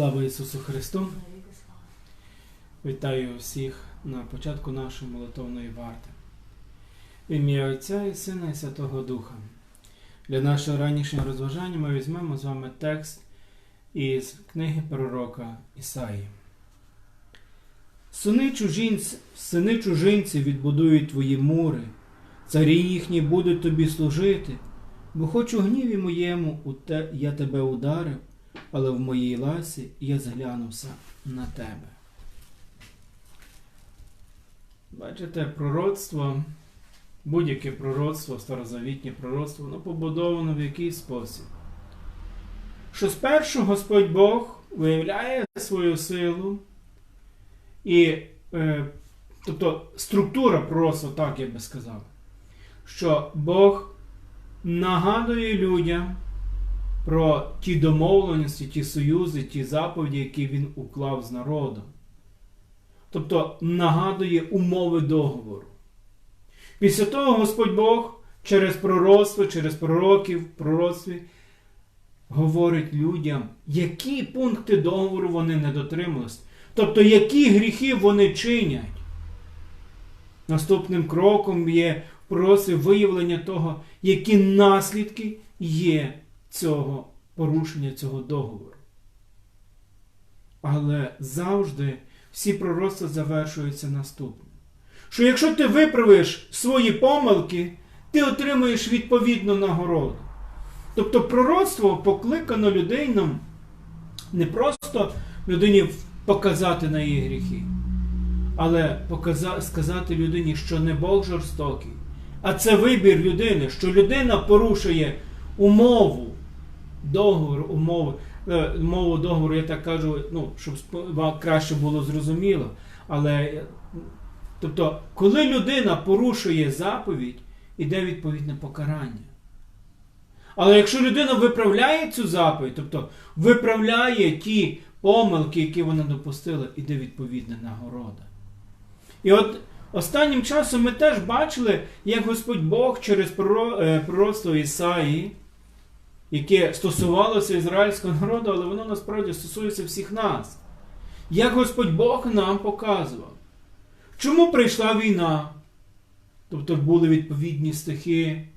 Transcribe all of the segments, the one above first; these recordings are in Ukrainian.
Слава Ісусу Христу! Вітаю всіх на початку нашої молитовної варти. В ім'я Отця і Сина і Святого Духа. Для нашого ранішнього розважання ми візьмемо з вами текст із книги пророка Ісаї. Сини чужинці, сини чужинці відбудують твої мури, царі їхні будуть тобі служити, бо хоч у гніві моєму я тебе ударив, але в моїй ласі я зглянувся на тебе. Бачите, пророцтво, будь-яке пророцтво, старозавітнє пророцтво, воно побудовано в який спосіб. Що спершу Господь Бог виявляє свою силу, і, е, тобто структура пророцтва, так я би сказав, що Бог нагадує людям про ті домовленості, ті союзи, ті заповіді, які він уклав з народом. Тобто нагадує умови договору. Після того Господь Бог через пророцтво, через пророків, пророцтві говорить людям, які пункти договору вони не дотрималися. Тобто, які гріхи вони чинять. Наступним кроком є пророцтві виявлення того, які наслідки є цього порушення цього договору. Але завжди всі пророцтва завершуються наступним. Що якщо ти виправиш свої помилки, ти отримаєш відповідну нагороду. Тобто пророцтво покликано людину не просто людині показати на її гріхи, але сказати людині, що не Бог жорстокий, а це вибір людини, що людина порушує умову договору, умови, е, мову договору, я так кажу, ну, щоб краще було зрозуміло. Але, тобто, коли людина порушує заповідь, іде відповідне покарання. Але якщо людина виправляє цю заповідь, тобто виправляє ті помилки, які вона допустила, іде відповідна нагорода. І от останнім часом ми теж бачили, як Господь Бог через пророцтво Ісаї яке стосувалося ізраїльського народу, але воно насправді стосується всіх нас. Як Господь Бог нам показував, чому прийшла війна? Тобто були відповідні стихи,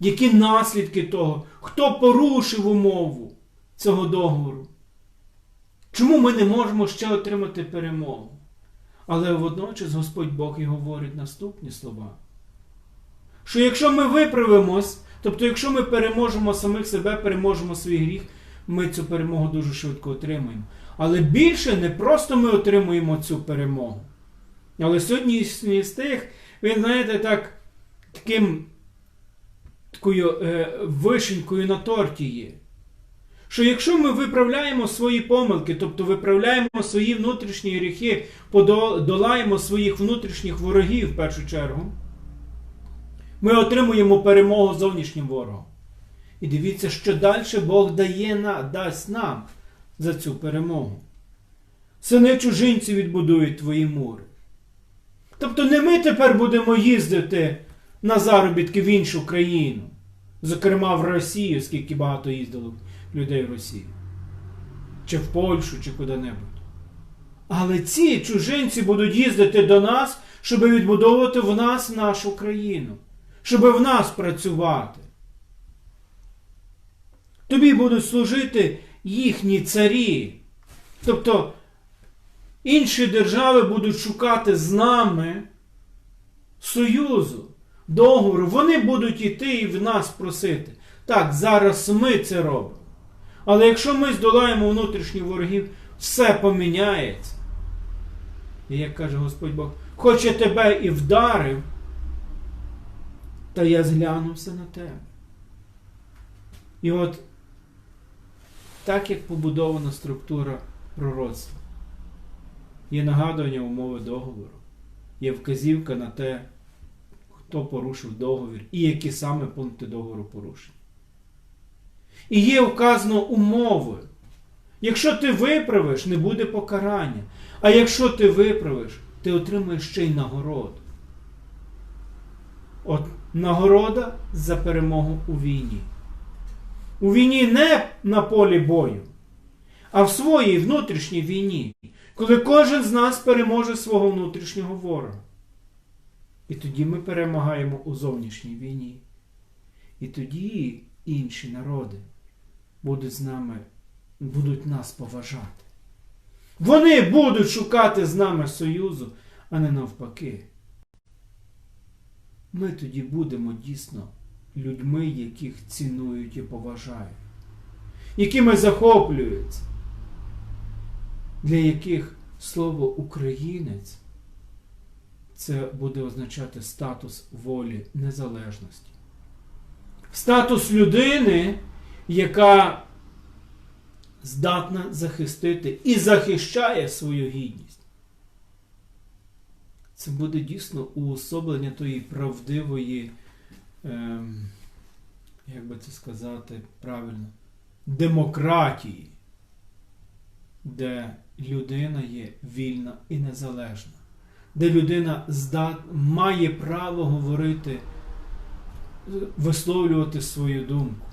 які наслідки того, хто порушив умову цього договору? Чому ми не можемо ще отримати перемогу? Але водночас Господь Бог і говорить наступні слова. Що якщо ми виправимось, Тобто, якщо ми переможемо самих себе, переможемо свій гріх, ми цю перемогу дуже швидко отримаємо. Але більше не просто ми отримуємо цю перемогу. Але сьогодні з тих, він, знаєте, так, таким такою е, вишенькою на торті є. Що якщо ми виправляємо свої помилки, тобто виправляємо свої внутрішні гріхи, подолаємо своїх внутрішніх ворогів в першу чергу, ми отримуємо перемогу зовнішнім ворогом. І дивіться, що далі Бог дає дасть нам за цю перемогу. Сини чужинці відбудують твої мури. Тобто не ми тепер будемо їздити на заробітки в іншу країну, зокрема в Росію, скільки багато їздило людей в Росію, чи в Польщу, чи куди-небудь. Але ці чужинці будуть їздити до нас, щоб відбудовувати в нас нашу країну щоб в нас працювати. Тобі будуть служити їхні царі. Тобто інші держави будуть шукати з нами союзу, договору. Вони будуть йти і в нас просити. Так, зараз ми це робимо. Але якщо ми здолаємо внутрішніх ворогів, все поміняється. І як каже Господь Бог, хоч я тебе і вдарив та я зглянувся на тебе. І от так як побудована структура пророцтва, є нагадування умови договору, є вказівка на те, хто порушив договір і які саме пункти договору порушені. І є вказано умови. Якщо ти виправиш, не буде покарання. А якщо ти виправиш, ти отримаєш ще й нагороду. От нагорода за перемогу у війні. У війні не на полі бою, а в своїй внутрішній війні, коли кожен з нас переможе свого внутрішнього ворога. І тоді ми перемагаємо у зовнішній війні. І тоді інші народи будуть з нами, будуть нас поважати. Вони будуть шукати з нами союзу, а не навпаки. Ми тоді будемо дійсно людьми, яких цінують і поважають, якими захоплюються, для яких слово українець це буде означати статус волі незалежності. Статус людини, яка здатна захистити і захищає свою гідність. Це буде дійсно уособлення тої правдивої, ем, як би це сказати правильно, демократії, де людина є вільна і незалежна, де людина здат, має право говорити, висловлювати свою думку,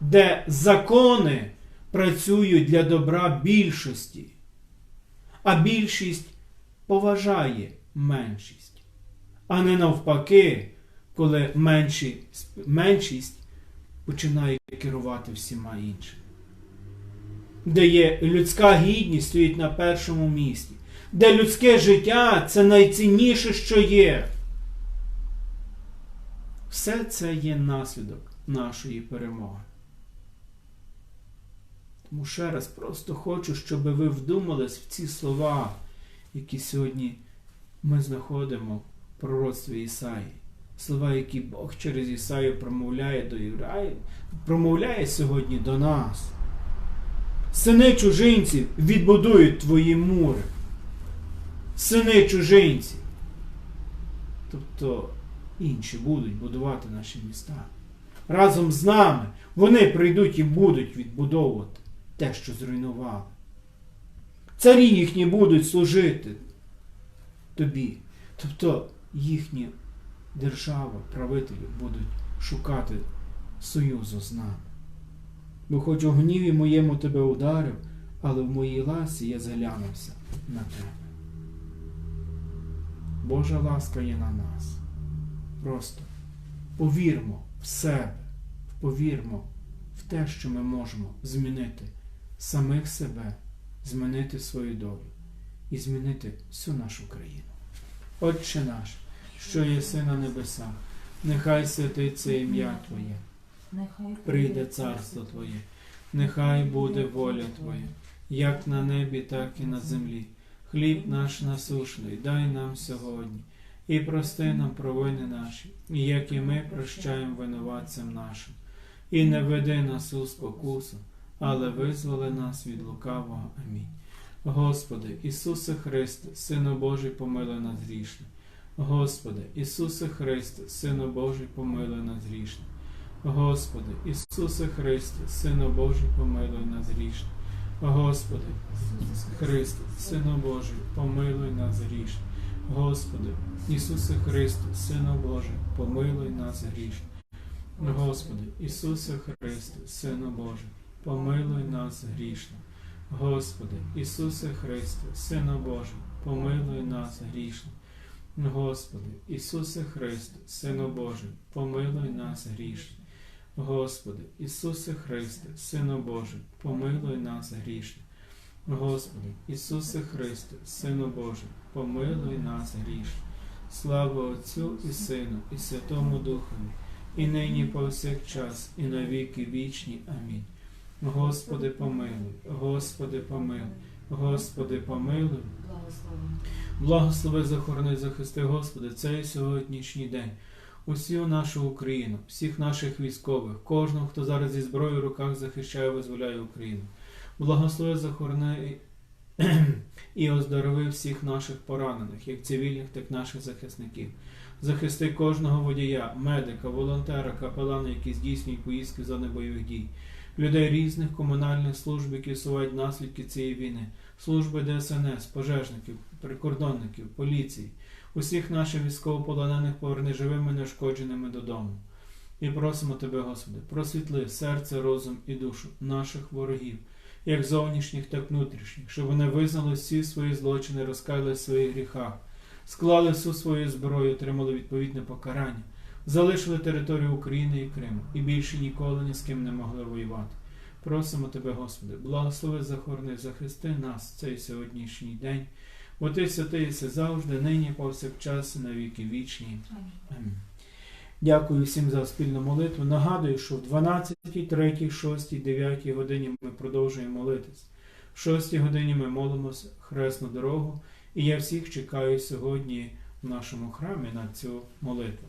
де закони працюють для добра більшості, а більшість поважає меншість, а не навпаки, коли меншість, меншість починає керувати всіма іншими. Де є людська гідність стоїть на першому місці, де людське життя це найцінніше, що є. Все це є наслідок нашої перемоги. Тому ще раз просто хочу, щоб ви вдумались в ці слова, які сьогодні ми знаходимо в пророцтві Ісаї. Слова, які Бог через Ісаю промовляє до євреїв, промовляє сьогодні до нас. Сини чужинців відбудують твої мури. Сини чужинців. Тобто інші будуть будувати наші міста. Разом з нами вони прийдуть і будуть відбудовувати те, що зруйнували. Царі їхні будуть служити тобі. Тобто їхні держава, правителі будуть шукати союзу з нами. Бо хоч у гніві моєму тебе ударив, але в моїй ласі я заглянувся на тебе. Божа ласка є на нас. Просто повірмо в себе, повірмо в те, що ми можемо змінити самих себе, змінити свою долю і змінити всю нашу країну. Отче наш, що єси на небесах, нехай святиться ім'я Твоє, прийде царство Твоє, нехай буде воля Твоя, як на небі, так і на землі. Хліб наш насушний, дай нам сьогодні, і прости нам провини наші, як і ми прощаємо винуватцям нашим. І не веди нас у спокусу, але визволи нас від лукавого. Амінь. Господи, Ісусе Христе, Сину Божий, помилуй нас грішне. Господи, Ісусе Христе, Сину Божий, помилуй нас грішне. Господи, Ісусе Христе, Сину Божий, помилуй нас грішне. Господи, Христе, Сину Божий, помилуй нас грішне. Господи, Ісусе Христе, Сину Божий, помилуй нас грішне. Господи, Ісусе Христе, Сину Божий, помилуй нас грішне. Господи, Ісусе Христе, Сину Божий, помилуй нас грішне. Господи, Ісусе Христе, Сину Божий, помилуй нас грішне. Господи, Ісусе Христе, Сину Божий, помилуй нас грішне. Господи, Ісусе Христе, Сину Божий, помилуй нас грішне. Слава Отцю і Сину, і Святому Духові, і нині повсякчас, і на віки вічні. Амінь. Господи, помилуй, Господи, помилуй, Господи, помилуй. Благослови. Захорони, захисти, Господи, цей сьогоднішній день. Усю нашу Україну, всіх наших військових, кожного, хто зараз зі зброєю в руках захищає, визволяє Україну. Благослови, захорони і оздорови всіх наших поранених, як цивільних, так і наших захисників. Захисти кожного водія, медика, волонтера, капелана, які здійснюють поїздки зони бойових дій, людей різних комунальних служб, які усувають наслідки цієї війни, служби ДСНС, пожежників, прикордонників, поліції, усіх наших військовополонених поверни живими неушкодженими додому. І просимо Тебе, Господи, просвітли серце, розум і душу наших ворогів, як зовнішніх, так внутрішніх, щоб вони визнали всі свої злочини, розкаяли в своїх гріхах, склали всю свою зброю, отримали відповідне покарання, залишили територію України і Криму і більше ніколи ні з ким не могли воювати. Просимо тебе, Господи, благослови захорони, захисти нас цей сьогоднішній день, бо ти святий єси завжди, нині, повсякчас, і на віки вічні. Амінь. Дякую всім за спільну молитву. Нагадую, що в 12, 3, 6, 9 годині ми продовжуємо молитись. В 6 годині ми молимося хресну дорогу, і я всіх чекаю сьогодні в нашому храмі на цю молитву.